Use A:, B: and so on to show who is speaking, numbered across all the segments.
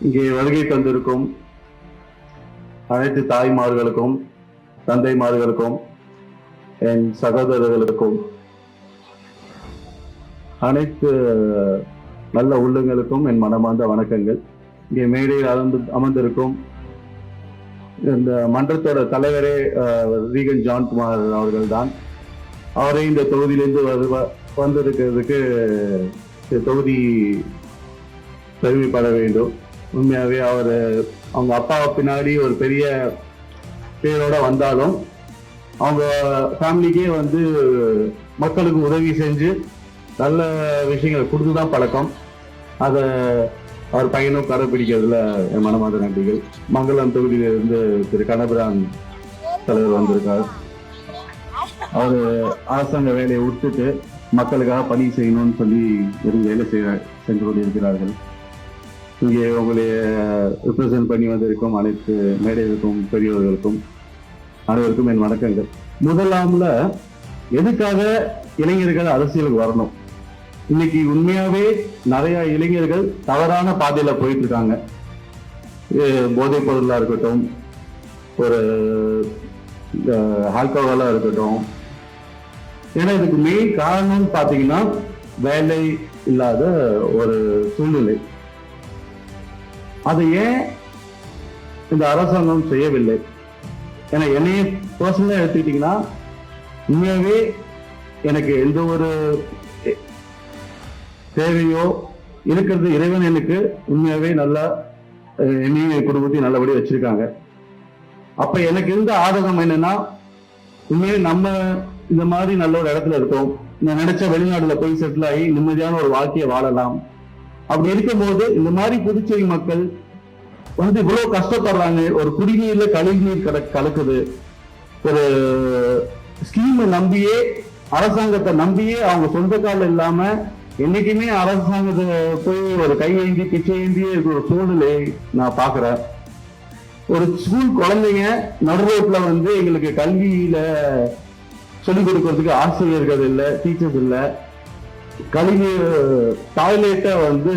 A: இங்கே வருகை தந்திருக்கும் அனைத்து தாய்மார்களுக்கும் தந்தைமார்களுக்கும் என் சகோதரர்களுக்கும் அனைத்து நல்ல உள்ளங்களுக்கும் என் மனமார்ந்த வணக்கங்கள். இங்கே மேடையில் அமர்ந்து அமர்ந்திருக்கும் இந்த மன்றத்தோட தலைவரே ரீகன் ஜான்குமார் அவர்கள் தான் அவரை இந்த தொகுதியிலிருந்து வருவ- வந்திருக்கிறதுக்கு இந்த தொகுதி பெருமைப்பட வேண்டும். உண்மையாகவே அவர் அவங்க அப்பாவை பின்னாடி ஒரு பெரிய பேரோட வந்தாலும் அவங்க ஃபேமிலிக்கே வந்து மக்களுக்கு உதவி செஞ்சு நல்ல விஷயங்களை கொடுத்து தான் பழக்கம். அதை அவர் பையனும் கடைபிடிக்கிறதுல என் மனமாத நன்றிகள். மங்களம் தொகுதியிலிருந்து திரு கனபிரான் தலைவர் வந்திருக்கார். அவர் அரசாங்க வேலையை விட்டுட்டு மக்களுக்காக பணி செய்யணும்னு சொல்லி இருந்து வேலை செய்ய சென்று கொண்டிருக்கிறார்கள். இங்கே உங்களை ரிப்ரசன்ட் பண்ணி வந்திருக்கும் அனைத்து மேடைகளுக்கும் பெரியவர்களுக்கும் அனைவருக்கும் என் வணக்கங்கள். முதலாம்ல எதுக்காக இளைஞர்கள் அரசியலுக்கு வரணும்? இன்னைக்கு உண்மையாவே நிறைய இளைஞர்கள் தவறான பாதையில போயிட்டு இருக்காங்க போதைப் பொருளா இருக்கட்டும் ஒரு ஆல்கஹாலா இருக்கட்டும். ஏன்னா இதுக்கு மெயின் காரணம்னு பார்த்தீங்கன்னா வேலை இல்லாத ஒரு சூழ்நிலை. அதை ஏன் இந்த அரசாங்கம் செய்யவில்லை? ஏன்னா என்னையே பர்சனலாக எடுத்துக்கிட்டீங்கன்னா உண்மையாகவே எனக்கு எந்த ஒரு தேவையோ இருக்கிறது இறைவன் எனக்கு உண்மையாவே நல்லா என்னையும் என் குடும்பத்தையும் நல்லபடியாக வச்சிருக்காங்க. அப்ப எனக்கு இருந்த ஆதகம் என்னன்னா உண்மையிலே நம்ம இந்த மாதிரி நல்ல ஒரு இடத்துல இருக்கோம். நான் நினைச்ச வெளிநாடுல போய் செட்டில் ஆகி நிம்மதியான ஒரு வாழ்க்கையை வாழலாம். அப்படி இருக்கும்போது இந்த மாதிரி புதுச்சேரி மக்கள் வந்து இவ்வளவு கஷ்டப்படுறாங்க. ஒரு குடிநீர்ல கழிவுநீர் கல கலக்குது. ஒரு ஸ்கீமை நம்பியே அரசாங்கத்தை நம்பியே அவங்க சொந்த காலம் இல்லாம என்னைக்குமே அரசாங்கத்தை போய் ஒரு கை ஏந்தி பிச்சை ஏந்தி இருக்கிற ஒரு சூழ்நிலை நான் பாக்குறேன் ஒரு ஸ்கூல் குழந்தைங்க நடுரோட்ல வந்து எங்களுக்கு கல்வியில சொல்லிக் கொடுக்கறதுக்கு ஆசிரியர்கள் இல்லை டீச்சர்ஸ் இல்லை. கழிவு டாய்லெட்டை வந்து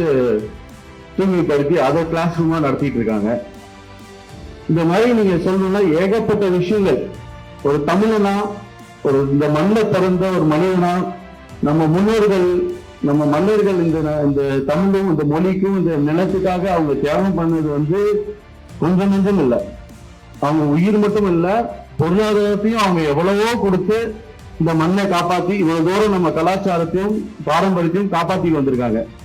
A: தூய்மைப்படுத்தி அதை கிளாஸ் ரூமாக நடத்திட்டு இருக்காங்க இந்த மாதிரி நீங்க சொல்லணும்னா ஏகப்பட்ட விஷயங்கள். ஒரு தமிழனா ஒரு இந்த மண்ணில் பிறந்த ஒரு மனிதனா நம்ம முன்னோர்கள் நம்ம மன்னர்கள் இந்த ந- இந்த தமிழும் இந்த மொழிக்கும் இந்த நிலத்துக்காக அவங்க தியாகம் பண்ணது வந்து கொஞ்சம் நெஞ்சம் இல்லை. அவங்க உயிர் மட்டும் இல்ல பொருளாதாரத்தையும் அவங்க எவ்வளவோ கொடுத்து இந்த மண்ணை காப்பாத்தி இவ்வளவு தூரம் நம்ம கலாச்சாரத்தையும் பாரம்பரியத்தையும் காப்பாத்தி வந்திருக்காங்க.